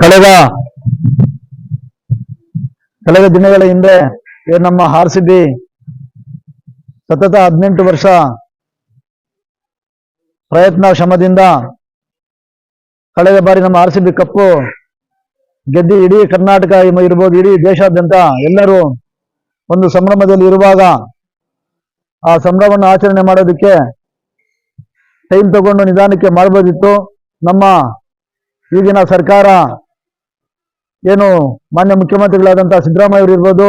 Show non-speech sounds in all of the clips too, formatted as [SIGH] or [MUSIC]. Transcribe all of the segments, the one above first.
ಕಳೆದ ಕಳೆದ ದಿನಗಳ ಹಿಂದೆ ನಮ್ಮ ಆರ್ ಸಿ ಸತತ ಹದಿನೆಂಟು ವರ್ಷ ಪ್ರಯತ್ನ ಶ್ರಮದಿಂದ ಕಳೆದ ಬಾರಿ ನಮ್ಮ ಆರ್ ಸಿ ಬಿ ಕಪ್ಪು ಗೆದ್ದಿ ಇಡೀ ಕರ್ನಾಟಕ ಇರ್ಬೋದು, ಇಡೀ ದೇಶಾದ್ಯಂತ ಎಲ್ಲರೂ ಒಂದು ಸಂಭ್ರಮದಲ್ಲಿ ಇರುವಾಗ ಆ ಸಂಭ್ರಮವನ್ನು ಆಚರಣೆ ಮಾಡೋದಕ್ಕೆ ಟೈಮ್ ತಗೊಂಡು ನಿಧಾನಕ್ಕೆ ಮಾಡಬಹುದಿತ್ತು ನಮ್ಮ ಈಗಿನ ಸರ್ಕಾರ ಏನು ಮಾನ್ಯ ಮುಖ್ಯಮಂತ್ರಿಗಳಾದಂಥ ಸಿದ್ದರಾಮಯ್ಯ ಇರ್ಬೋದು,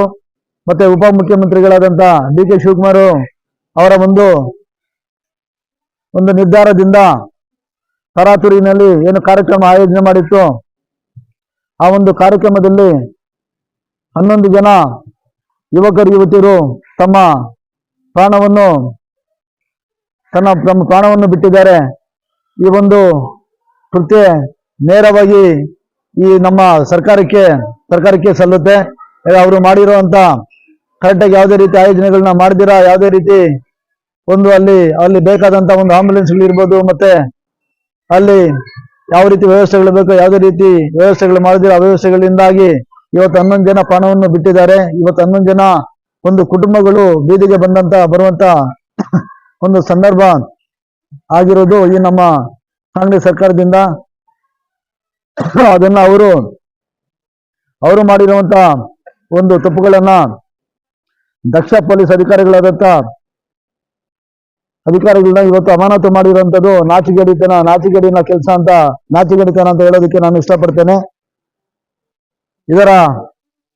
ಮತ್ತೆ ಉಪಮುಖ್ಯಮಂತ್ರಿಗಳಾದಂಥ ಡಿ ಕೆ ಶಿವಕುಮಾರ್ ಅವರ ಒಂದು ಒಂದು ನಿರ್ಧಾರದಿಂದ ತರಾತುರಿನಲ್ಲಿ ಏನು ಕಾರ್ಯಕ್ರಮ ಆಯೋಜನೆ ಮಾಡಿತ್ತು. ಆ ಒಂದು ಕಾರ್ಯಕ್ರಮದಲ್ಲಿ ಹನ್ನೊಂದು ಜನ ಯುವಕರು, ಯುವತಿಯರು ತಮ್ಮ ಪ್ರಾಣವನ್ನು, ತನ್ನ, ತಮ್ಮ ಪ್ರಾಣವನ್ನು ಬಿಟ್ಟಿದ್ದಾರೆ. ಈ ಒಂದು ಕೃತ್ಯ ನೇರವಾಗಿ ಈ ನಮ್ಮ ಸರ್ಕಾರಕ್ಕೆ ಸರ್ಕಾರಕ್ಕೆ ಸಲ್ಲುತ್ತೆ. ಅವರು ಮಾಡಿರುವಂತ ಕರೆಕ್ಟಾಗಿ ಯಾವುದೇ ರೀತಿ ಆಯೋಜನೆಗಳನ್ನ ಮಾಡಿದಿರಾ ಯಾವುದೇ ರೀತಿ ಒಂದು ಅಲ್ಲಿ ಅಲ್ಲಿ ಬೇಕಾದಂತ ಒಂದು ಆಂಬುಲೆನ್ಸ್ಗಳು ಇರ್ಬೋದು, ಮತ್ತೆ ಅಲ್ಲಿ ಯಾವ ರೀತಿ ವ್ಯವಸ್ಥೆಗಳು ಬೇಕು, ಯಾವುದೇ ರೀತಿ ವ್ಯವಸ್ಥೆಗಳು ಮಾಡಿದಿರೋ ವ್ಯವಸ್ಥೆಗಳಿಂದಾಗಿ ಇವತ್ತು ಹನ್ನೊಂದು ಜನ ಪ್ರಾಣವನ್ನು ಬಿಟ್ಟಿದ್ದಾರೆ. ಇವತ್ತು ಹನ್ನೊಂದು ಜನ ಒಂದು ಕುಟುಂಬಗಳು ಬೀದಿಗೆ ಬಂದಂತ, ಬರುವಂತ ಒಂದು ಸಂದರ್ಭ ಆಗಿರೋದು ಈ ನಮ್ಮ ಕಾಂಗ್ರೆಸ್ ಸರ್ಕಾರದಿಂದ. [LAUGHS] ಅದನ್ನ ಅವರು ಅವರು ಮಾಡಿರುವಂತ ಒಂದು ತಪ್ಪುಗಳನ್ನ ದಕ್ಷ ಪೊಲೀಸ್ ಅಧಿಕಾರಿಗಳಾದಂತ ಅಧಿಕಾರಿಗಳನ್ನ ಇವತ್ತು ಅಮಾನತು ಮಾಡಿರುವಂತದ್ದು ನಾಚಿಗೇಡಿತನ ನಾಚಿಗೇಡಿನ ಕೆಲಸ ಅಂತ ನಾಚಿಗೇಡಿತನ ಅಂತ ಹೇಳೋದಕ್ಕೆ ನಾನು ಇಷ್ಟಪಡ್ತೇನೆ. ಇದರ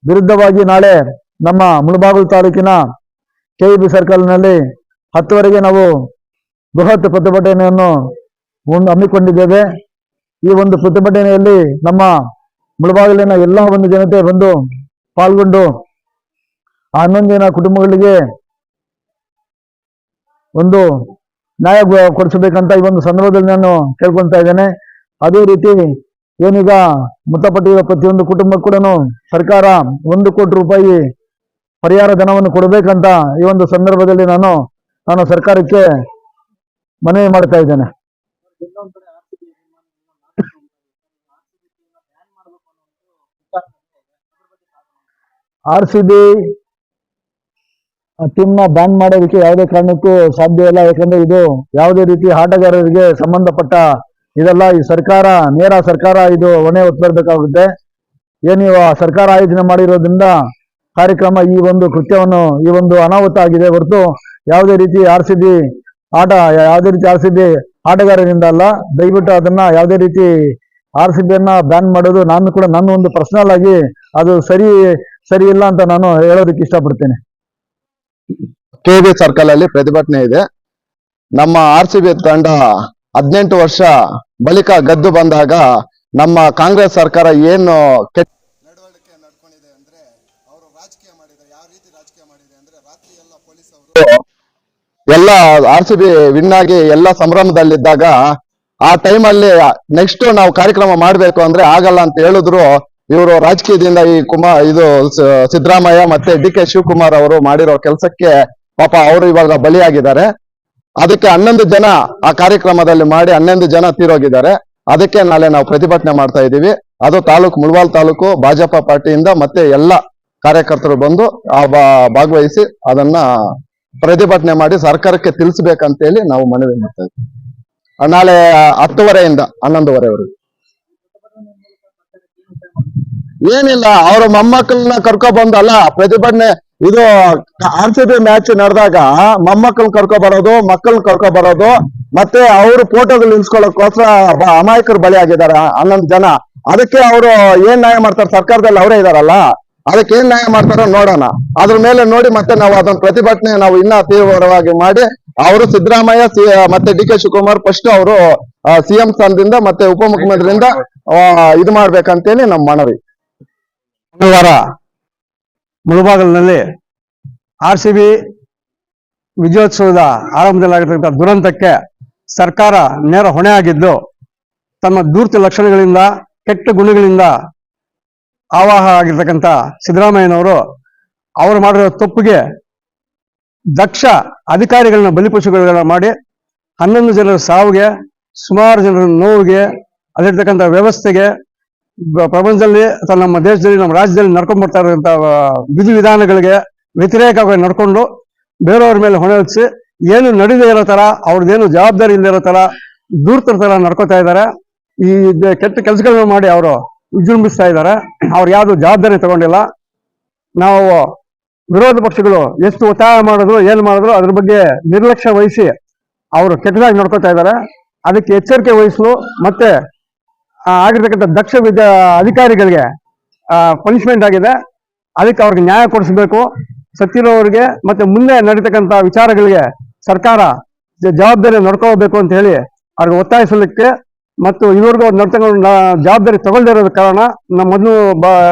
ವಿರುದ್ಧವಾಗಿ ನಾಳೆ ನಮ್ಮ ಮುಳಬಾಗಲು ತಾಲೂಕಿನ ಕೆ ಬಿ ಸರ್ಕಲ್ನಲ್ಲಿ ಹತ್ತುವರೆಗೆ ನಾವು ಬೃಹತ್ ಪ್ರತಿಭಟನೆಯನ್ನು ಹಮ್ಮಿಕೊಂಡಿದ್ದೇವೆ. ಈ ಒಂದು ಪ್ರತಿಭಟನೆಯಲ್ಲಿ ನಮ್ಮ ಮುಳಬಾಗಿಲಿನ ಎಲ್ಲ ಒಂದು ಜನತೆ ಬಂದು ಪಾಲ್ಗೊಂಡು ಆ ಹನ್ನೊಂದು ಜನ ಕುಟುಂಬಗಳಿಗೆ ಒಂದು ನ್ಯಾಯ ಕೊಡಿಸಬೇಕಂತ ಈ ಒಂದು ಸಂದರ್ಭದಲ್ಲಿ ನಾನು ಕೇಳ್ಕೊಳ್ತಾ ಇದ್ದೇನೆ. ಅದೇ ರೀತಿ ಏನೀಗ ಮೃತಪಟ್ಟಿರುವ ಪ್ರತಿಯೊಂದು ಕುಟುಂಬ ಕೂಡ ಸರ್ಕಾರ ಒಂದು ಕೋಟಿ ರೂಪಾಯಿ ಪರಿಹಾರ ಧನವನ್ನು ಕೊಡಬೇಕಂತ ಈ ಒಂದು ಸಂದರ್ಭದಲ್ಲಿ ನಾನು ನಾನು ಸರ್ಕಾರಕ್ಕೆ ಮನವಿ ಮಾಡ್ತಾ ಇದ್ದೇನೆ. ಆರ್ ಸಿ ಬಿ ಬ್ಯಾನ್ ಮಾಡೋದಕ್ಕೆ ಯಾವುದೇ ಕಾರಣಕ್ಕೂ ಸಾಧ್ಯ ಇಲ್ಲ. ಯಾಕಂದ್ರೆ ಇದು ಯಾವುದೇ ರೀತಿ ಆಟಗಾರರಿಗೆ ಸಂಬಂಧಪಟ್ಟ ಇದೆಲ್ಲ. ಈ ಸರ್ಕಾರ, ನೇರ ಸರ್ಕಾರ ಇದು ಹೊಣೆ ಹೊತ್ತಬೇಕಾಗುತ್ತೆ ಏನು ಸರ್ಕಾರ ಆಯೋಜನೆ ಮಾಡಿರೋದ್ರಿಂದ ಕಾರ್ಯಕ್ರಮ ಈ ಒಂದು ಕೃತ್ಯವನ್ನು, ಈ ಒಂದು ಅನಾಹುತ ಆಗಿದೆ ಹೊರತು ಯಾವುದೇ ರೀತಿ ಆರ್ ಸಿ ಬಿ ಆಟ, ಯಾವುದೇ ರೀತಿ ಆರ್ ಸಿ ಬಿ ಆಟಗಾರರಿಂದ ಅಲ್ಲ. ದಯವಿಟ್ಟು ಅದನ್ನ ಯಾವುದೇ ರೀತಿ ಆರ್ ಸಿ ಬಿಯನ್ನ ಬ್ಯಾನ್ ಮಾಡೋದು ನಾನು ಕೂಡ, ನನ್ನ ಒಂದು ಪರ್ಸನಲ್ ಆಗಿ ಅದು ಸರಿ ಸರಿ ಇಲ್ಲ ಅಂತ ನಾನು ಹೇಳೋದಕ್ಕೆ ಇಷ್ಟಪಡ್ತೇನೆ. ಕೆ ಬಿ ಸರ್ಕಲ್ ಅಲ್ಲಿ ಪ್ರತಿಭಟನೆ ಇದೆ. ನಮ್ಮ ಆರ್ ಸಿ ಬಿ ತಂಡ ಹದಿನೆಂಟು ವರ್ಷ ಬಳಿಕ ಗದ್ದು ಬಂದಾಗ ನಮ್ಮ ಕಾಂಗ್ರೆಸ್ ಸರ್ಕಾರ ಏನು ಕೆಟ್ಟ ನಡವಳಿಕೆ ನಡ್ಕೊಂಡಿದೆ ಅಂದ್ರೆ ಅವರು ರಾಜಕೀಯ ಮಾಡಿದ್ದಾರೆ. ಯಾವ ರೀತಿ ರಾಜಕೀಯ ಮಾಡಿದೆ ಅಂದ್ರೆ ರಾತ್ರಿ ಎಲ್ಲ ಪೊಲೀಸ್ ಅವರು ಎಲ್ಲ ಆರ್ ಸಿ ಬಿ ವಿನ್ ಆಗಿ ಎಲ್ಲ ಸಂಭ್ರಮದಲ್ಲಿದ್ದಾಗ ಆ ಟೈಮಲ್ಲಿ ನೆಕ್ಸ್ಟ್ ನಾವು ಕಾರ್ಯಕ್ರಮ ಮಾಡಬೇಕು ಅಂದ್ರೆ ಆಗಲ್ಲ ಅಂತ ಹೇಳಿದ್ರು ಇವರು ರಾಜಕೀಯದಿಂದ ಈ ಕುಮಾರ್ ಇದು ಸಿದ್ದರಾಮಯ್ಯ ಮತ್ತೆ ಡಿ ಕೆ ಶಿವಕುಮಾರ್ ಅವರು ಮಾಡಿರೋ ಕೆಲಸಕ್ಕೆ ಪಾಪ ಅವರು ಇವಾಗ ಬಲಿಯಾಗಿದ್ದಾರೆ. ಅದಕ್ಕೆ ಹನ್ನೊಂದು ಜನ ಆ ಕಾರ್ಯಕ್ರಮದಲ್ಲಿ ಮಾಡಿ ಹನ್ನೊಂದು ಜನ ತೀರೋಗಿದ್ದಾರೆ. ಅದಕ್ಕೆ ನಾಳೆ ನಾವು ಪ್ರತಿಭಟನೆ ಮಾಡ್ತಾ ಇದ್ದೀವಿ. ಅದು ತಾಲೂಕು ಮುಳವಾಲ್ ತಾಲೂಕು ಭಾಜಪಾ ಪಾರ್ಟಿಯಿಂದ ಮತ್ತೆ ಎಲ್ಲ ಕಾರ್ಯಕರ್ತರು ಬಂದು ಆ ಭಾಗವಹಿಸಿ ಅದನ್ನ ಪ್ರತಿಭಟನೆ ಮಾಡಿ ಸರ್ಕಾರಕ್ಕೆ ತಿಳಿಸ್ಬೇಕಂತೇಳಿ ನಾವು ಮನವಿ ಮಾಡ್ತಾ ಇದ್ದೀವಿ. ನಾಳೆ ಹತ್ತುವರೆಯಿಂದ ಹನ್ನೊಂದುವರೆವರೆಗೂ. ಏನಿಲ್ಲ, ಅವ್ರ ಮೊಮ್ಮಕ್ಕಳನ್ನ ಕರ್ಕೊ ಬಂದಲ್ಲ ಪ್ರತಿಭಟನೆ, ಇದು ಆರ್ ಸಿ ಬಿ ಮ್ಯಾಚ್ ನಡೆದಾಗ ಮೊಮ್ಮಕ್ಕಳನ್ನ ಕರ್ಕೊ ಬರೋದು ಮಕ್ಕಳನ್ನ ಕರ್ಕೊ ಬರೋದು ಮತ್ತೆ ಅವ್ರು ಫೋಟೋಗಳು ನಿಲ್ಸ್ಕೊಳ್ಳೋಕೋಸ್ಕರ ಅಮಾಯಕರು ಬಲಿ ಆಗಿದ್ದಾರೆ ಹನ್ನೊಂದು ಜನ. ಅದಕ್ಕೆ ಅವರು ಏನ್ ನ್ಯಾಯ ಮಾಡ್ತಾರೆ, ಸರ್ಕಾರದಲ್ಲಿ ಅವರೇ ಇದಾರಲ್ಲ? ಅದಕ್ಕೆ ಏನ್ ನ್ಯಾಯ ಮಾಡ್ತಾರೋ ನೋಡೋಣ. ಅದ್ರ ಮೇಲೆ ನೋಡಿ ಮತ್ತೆ ನಾವು ಅದನ್ನ ಪ್ರತಿಭಟನೆ ನಾವು ಇನ್ನ ತೀವ್ರವಾಗಿ ಮಾಡಿ, ಅವರು ಸಿದ್ದರಾಮಯ್ಯ, ಸಿ- ಮತ್ತೆ ಡಿ ಕೆ ಶಿವಕುಮಾರ್ ಫಸ್ಟ್ ಅವರು ಸಿಎಂ ಸ್ಥಾನದಿಂದ ಮತ್ತೆ ಉಪಮುಖ್ಯಮಂತ್ರಿಯಿಂದ ಇದು ಮಾಡ್ಬೇಕಂತೇಳಿ ನಮ್ಮ ಮನವಿ. ಮಂಗಳವಾರ ಮುಳುಬಾಗಲಿನಲ್ಲಿ ಆರ್ ಸಿ ಬಿ ವಿಜಯೋತ್ಸವದ ಆರಂಭದಲ್ಲಾಗಿರ್ತಕ್ಕಂಥ ದುರಂತಕ್ಕೆ ಸರ್ಕಾರ ನೇರ ಹೊಣೆ ಆಗಿದ್ದು, ತಮ್ಮ ದೂರ್ತಿ ಲಕ್ಷಣಗಳಿಂದ, ಕೆಟ್ಟ ಗುಣಗಳಿಂದ ಆವಾಹ ಆಗಿರ್ತಕ್ಕಂಥ ಸಿದ್ದರಾಮಯ್ಯನವರು ಅವರು ಮಾಡಿರೋ ತಪ್ಪಿಗೆ ದಕ್ಷ ಅಧಿಕಾರಿಗಳನ್ನ ಬಲಿಪಶುಗಳನ್ನ ಮಾಡಿ ಹನ್ನೊಂದು ಜನರ ಸಾವಿಗೆ, ಸುಮಾರು ಜನರ ನೋವಿಗೆ, ಅಲ್ಲಿರ್ತಕ್ಕಂಥ ವ್ಯವಸ್ಥೆಗೆ ಪ್ರಪಂಚದಲ್ಲಿ ಅಥವಾ ನಮ್ಮ ದೇಶದಲ್ಲಿ, ನಮ್ಮ ರಾಜ್ಯದಲ್ಲಿ ನಡ್ಕೊಂಡ್ ಬರ್ತಾ ವಿಧಿ ವಿಧಿವಿಧಾನಗಳಿಗೆ ವ್ಯತಿರೇಕವಾಗಿ ನಡ್ಕೊಂಡು ಬೇರೆಯವ್ರ ಮೇಲೆ ಹೊಣೆ ಹೊರಿಸಿ ಏನು ನಡೀದೇ ಇರೋ ತರ, ಅವ್ರದ್ದೇನು ಜವಾಬ್ದಾರಿ ಇಲ್ಲದೆ ಇರೋ ತರ ದೂರ್ತರ ತರ ನಡ್ಕೋತಾ ಇದ್ದಾರೆ. ಈ ಕೆಟ್ಟ ಕೆಲಸಗಳನ್ನ ಮಾಡಿ ಅವರು ವಿಜೃಂಭಿಸ್ತಾ ಇದ್ದಾರೆ. ಅವ್ರು ಯಾವ್ದು ಜವಾಬ್ದಾರಿ ತಗೊಂಡಿಲ್ಲ. ನಾವು ವಿರೋಧ ಪಕ್ಷಗಳು ಎಷ್ಟು ಒತ್ತಾಯ ಮಾಡಿದ್ರು, ಏನ್ ಮಾಡಿದ್ರು, ಅದ್ರ ಬಗ್ಗೆ ನಿರ್ಲಕ್ಷ್ಯ ವಹಿಸಿ ಅವರು ಕೆಟ್ಟದಾಗಿ ನಡ್ಕೋತಾ ಇದ್ದಾರೆ. ಅದಕ್ಕೆ ಎಚ್ಚರಿಕೆ ವಹಿಸಲು, ಮತ್ತೆ ಆಗಿರ್ತಕ್ಕಂಥ ದಕ್ಷ ವಿದ್ಯ ಅಧಿಕಾರಿಗಳಿಗೆ ಪನಿಷ್ಮೆಂಟ್ ಆಗಿದೆ. ಅದಕ್ಕೆ ಅವ್ರಿಗೆ ನ್ಯಾಯ ಕೊಡಿಸ್ಬೇಕು. ಸತ್ತಿರೋರಿಗೆ ಮತ್ತೆ ಮುಂದೆ ನಡೀತಕ್ಕಂಥ ವಿಚಾರಗಳಿಗೆ ಸರ್ಕಾರ ಜವಾಬ್ದಾರಿ ನೋಡ್ಕೋಬೇಕು ಅಂತ ಹೇಳಿ ಅವ್ರಿಗೆ ಒತ್ತಾಯಿಸಲಿಕ್ಕೆ ಮತ್ತು ಇವ್ರಿಗೂ ನಡ್ತಕೊಂಡು ಜವಾಬ್ದಾರಿ ತಗೊಳ್ದೇ ಇರೋದ ಕಾರಣ ನಮ್ಮ ಮೊದಲು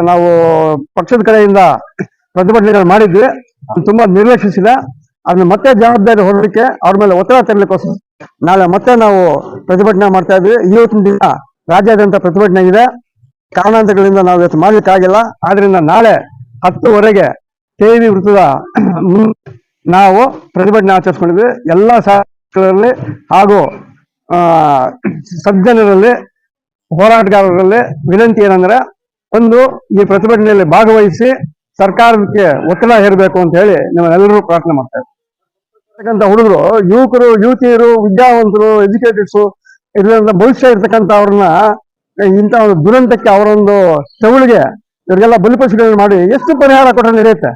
ನಾವು ಪಕ್ಷದ ಕಡೆಯಿಂದ ಪ್ರತಿಭಟನೆಗಳು ಮಾಡಿದ್ವಿ. ತುಂಬಾ ನಿರ್ಲಕ್ಷಿಸಿದೆ. ಅದನ್ನ ಮತ್ತೆ ಜವಾಬ್ದಾರಿ ಹೊರಲಿಕ್ಕೆ ಅವ್ರ ಮೇಲೆ ಒತ್ತಡ ತರಲಿಕ್ಕೋಸ್ಕರ ನಾಳೆ ಮತ್ತೆ ನಾವು ಪ್ರತಿಭಟನೆ ಮಾಡ್ತಾ ಇದ್ವಿ. ಇವತ್ತಿನ ದಿನ ರಾಜ್ಯಾದ್ಯಂತ ಪ್ರತಿಭಟನೆ ಇದೆ ಕಾರಣಾಂತರಗಳಿಂದ ನಾವು ಇವತ್ತು ಮಾಡ್ಲಿಕ್ಕಾಗಿಲ್ಲ. ಆದ್ರಿಂದ ನಾಳೆ ಹತ್ತುವರೆಗೆ ಕೆವಿ ವೃತ್ತದ ನಾವು ಪ್ರತಿಭಟನೆ ಆಚರಿಸ್ಕೊಂಡಿದ್ವಿ. ಎಲ್ಲ ಶಾಲೆಗಳಲ್ಲಿ ಹಾಗೂ ಸಜ್ಜನರಲ್ಲಿ, ಹೋರಾಟಗಾರರಲ್ಲಿ ವಿನಂತಿ ಏನಂದ್ರೆ, ಒಂದು, ಈ ಪ್ರತಿಭಟನೆಯಲ್ಲಿ ಭಾಗವಹಿಸಿ ಸರ್ಕಾರಕ್ಕೆ ಒತ್ತಡ ಹೇರಬೇಕು ಅಂತ ಹೇಳಿ ನಾವೆಲ್ಲರೂ ಪ್ರಾರ್ಥನೆ ಮಾಡ್ತಾ ಇದ್ದೀವಿ ಯಾಕಂತ ಹುಡುಗರು, ಯುವಕರು, ಯುವತಿಯರು, ವಿದ್ಯಾವಂತರು ಎಜುಕೇಟೆಡ್ಸ್ ಇದರಿಂದ ಭವಿಷ್ಯ ಇರ್ತಕ್ಕಂಥ ಅವ್ರನ್ನ, ಇಂಥ ಒಂದು ದುರಂತಕ್ಕೆ ಅವರೊಂದು ಸೆವಳಿಗೆ ಇವರಿಗೆಲ್ಲ ಬಲಿಪಶುಗಳನ್ನ ಮಾಡಿ ಎಷ್ಟು ಪರಿಹಾರ ಕೊಟ್ಟರೆ ನಡೆಯುತ್ತೆ?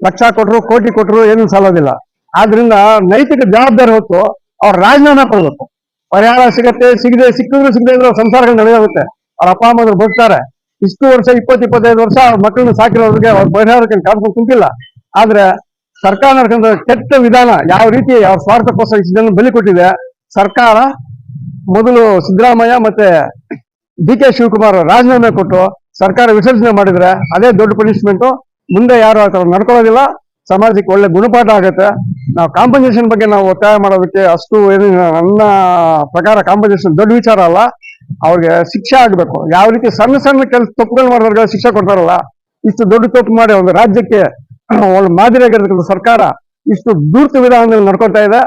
ಲಕ್ಷ ಕೊಟ್ರು, ಕೋಟಿ ಕೊಟ್ರು ಏನು ಸಾಲೋದಿಲ್ಲ. ಆದ್ರಿಂದ ನೈತಿಕ ಜವಾಬ್ದಾರಿ ಹೊತ್ತು ಅವ್ರ ರಾಜೀನಾಮೆ ಕೊಡಬೇಕು. ಪರಿಹಾರ ಸಿಗತ್ತೆ, ಸಿಗದೆ ಸಿಕ್ಕಿದ್ರು ಸಿಗದೆ ಇದ್ರೆ ಸಂಸಾರಗಳು ನಡೆಯೋಗುತ್ತೆ. ಅವ್ರ ಅಪ್ಪ ಅಮ್ಮದ್ರು ಬರ್ತಾರೆ. ಇಷ್ಟು ವರ್ಷ, ಇಪ್ಪತ್ತು, ಇಪ್ಪತ್ತೈದು ವರ್ಷ ಅವ್ರ ಮಕ್ಕಳನ್ನ ಸಾಕಿರೋರಿಗೆ ಅವ್ರ ಪರಿಹಾರಕ್ಕೆ ಕಾದ್ಕೊಂಡು ಕುಂತಿಲ್ಲ. ಆದ್ರೆ ಸರ್ಕಾರ ನಡ್ಕೊಂಡ ಕೆಟ್ಟ ವಿಧಾನ ಯಾವ ರೀತಿ ಅವ್ರ ಸ್ವಾರ್ಥಕ್ಕೋಸ್ಕರ ಇಷ್ಟು ಜನ ಬಲಿ ಕೊಟ್ಟಿದೆ, ಸರ್ಕಾರ ಮೊದಲು ಸಿದ್ದರಾಮಯ್ಯ ಮತ್ತೆ ಡಿ ಕೆ ಶಿವಕುಮಾರ್ ರಾಜೀನಾಮೆ ಕೊಟ್ಟು ಸರ್ಕಾರ ವಿಸರ್ಜನೆ ಮಾಡಿದ್ರೆ ಅದೇ ದೊಡ್ಡ ಪನಿಷ್ಮೆಂಟ್ ಮುಂದೆ ಯಾರು ಆ ಥರ ನಡ್ಕೊಳ್ಳೋದಿಲ್ಲ. ಸಮಾಜಕ್ಕೆ ಒಳ್ಳೆ ಗುಣಪಾಠ ಆಗುತ್ತೆ. ನಾವು ಕಾಂಪನ್ಸೇಷನ್ ಬಗ್ಗೆ ನಾವು ಒತ್ತಾಯ ಮಾಡೋದಕ್ಕೆ ಅಷ್ಟು ಏನು ನನ್ನ ಪ್ರಕಾರ ಕಾಂಪನ್ಸೇಷನ್ ದೊಡ್ಡ ವಿಚಾರ ಅಲ್ಲ. ಅವ್ರಿಗೆ ಶಿಕ್ಷೆ ಆಗ್ಬೇಕು. ಯಾವ ರೀತಿ ಸಣ್ಣ ಸಣ್ಣ ಕೆಲಸ ತಪ್ಪುಗಳು ಮಾಡಿದವ್ರಿಗೆ ಶಿಕ್ಷೆ ಕೊಡ್ತಾರಲ್ಲ, ಇಷ್ಟು ದೊಡ್ಡ ತಪ್ಪು ಮಾಡಿ ಒಂದು ರಾಜ್ಯಕ್ಕೆ ಒಳ್ಳೆ ಮಾದರಿಯಾಗಿರ್ತಕ್ಕಂಥ ಸರ್ಕಾರ ಇಷ್ಟು ದೂರ್ತ ವಿಧಾನದಲ್ಲಿ ನಡ್ಕೊತಾ ಇದೆ.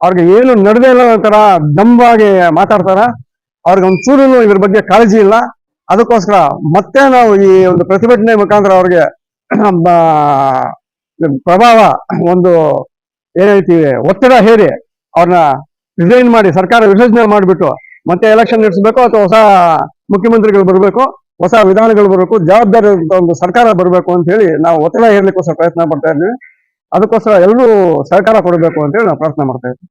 ಅವ್ರಿಗೆ ಏನು ನಡೆದೇ ಇಲ್ಲ ತರ ದಂಬಾಗಿ ಮಾತಾಡ್ತಾರ. ಅವ್ರಿಗೆ ಒಂದು ಚೂರು ಇದ್ರ ಬಗ್ಗೆ ಕಾಳಜಿ ಇಲ್ಲ. ಅದಕ್ಕೋಸ್ಕರ ಮತ್ತೆ ನಾವು ಈ ಒಂದು ಪ್ರತಿಭಟನೆ ಮುಖಾಂತರ ಅವ್ರಿಗೆ ಪ್ರಭಾವ ಒಂದು ಏನ್ ಹೇಳ್ತೀವಿ ಒತ್ತಡ ಹೇರಿ ಅವ್ರನ್ನ ರಿಸೈನ್ ಮಾಡಿ ಸರ್ಕಾರ ವಿಸರ್ಜನೆ ಮಾಡಿಬಿಟ್ಟು ಮತ್ತೆ ಎಲೆಕ್ಷನ್ ನಡೆಸಬೇಕು ಅಥವಾ ಹೊಸ ಮುಖ್ಯಮಂತ್ರಿಗಳು ಬರಬೇಕು, ಹೊಸ ವಿಧಾನಗಳು ಬರಬೇಕು ಜವಾಬ್ದಾರಿ ಒಂದು ಸರ್ಕಾರ ಬರಬೇಕು ಅಂತ ಹೇಳಿ ನಾವು ಒತ್ತಡ ಹೇರ್ಲಿಕ್ಕೋಸ್ಕರ ಪ್ರಯತ್ನ ಪಡ್ತಾ ಇದ್ವಿ. ಅದಕ್ಕೋಸ್ಕರ ಎಲ್ಲರೂ ಸಹಕಾರ ಕೊಡಬೇಕು ಅಂತ ಹೇಳಿ ನಾವು ಪ್ರಾರ್ಥನೆ ಮಾಡ್ತಾ ಇದ್ವಿ.